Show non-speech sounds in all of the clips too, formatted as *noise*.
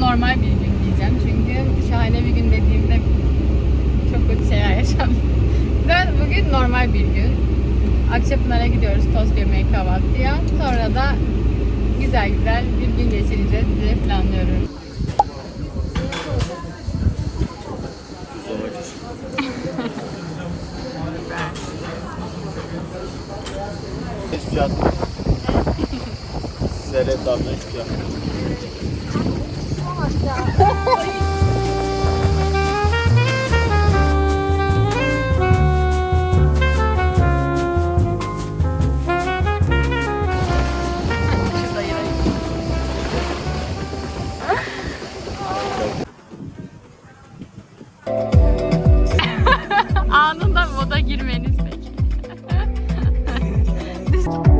normal bir gün diyeceğim. Çünkü şahane bir gün dediğimde çok kötü şeyler yaşandı. Ben *laughs* bugün normal bir gün. Akçapınar'a gidiyoruz tost yemeye kahvaltıya. Sonra da güzel güzel bir gün geçireceğiz diye planlıyorum. Selam abla. Anında moda girmeniz peki. *laughs*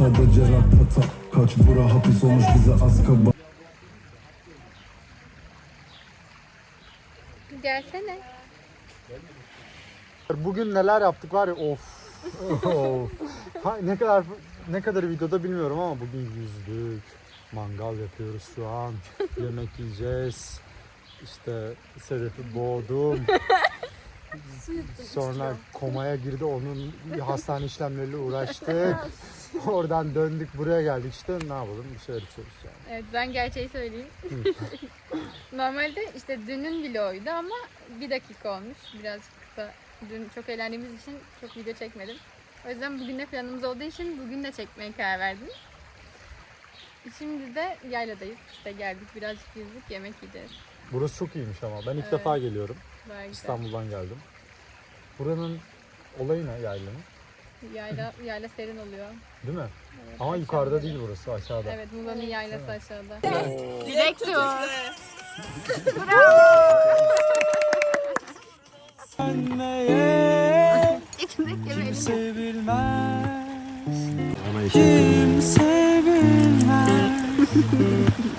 sadece ratata Kaç bura hapis olmuş bize az kaba Gelsene. Bugün neler yaptık var ya of. of. Ha, ne kadar ne kadar videoda bilmiyorum ama bugün yüzdük. Mangal yapıyoruz şu an. Yemek yiyeceğiz. İşte Sedef'i boğdum. Sonra komaya girdi. Onun hastane işlemleriyle uğraştık. *laughs* Oradan döndük buraya geldik işte ne yapalım bir şeyler içiyoruz yani. Evet ben gerçeği söyleyeyim. *laughs* Normalde işte dünün vloguydu ama bir dakika olmuş. Biraz kısa. Dün çok eğlendiğimiz için çok video çekmedim. O yüzden bugün de planımız olduğu için bugün de çekmeye karar verdim. Şimdi de yayladayız. İşte geldik birazcık yüzdük yemek yiyeceğiz. Burası çok iyiymiş ama ben ilk Evet. defa geliyorum. Güzel. İstanbul'dan geldim. Buranın olayı ne yaylanın? Yayla, yayla serin oluyor. Değil mi? Evet, Ama yukarıda değil burası aşağıda. Evet Muğla'nın yaylası aşağıda. Direkt tur. Mm-hmm. *laughs*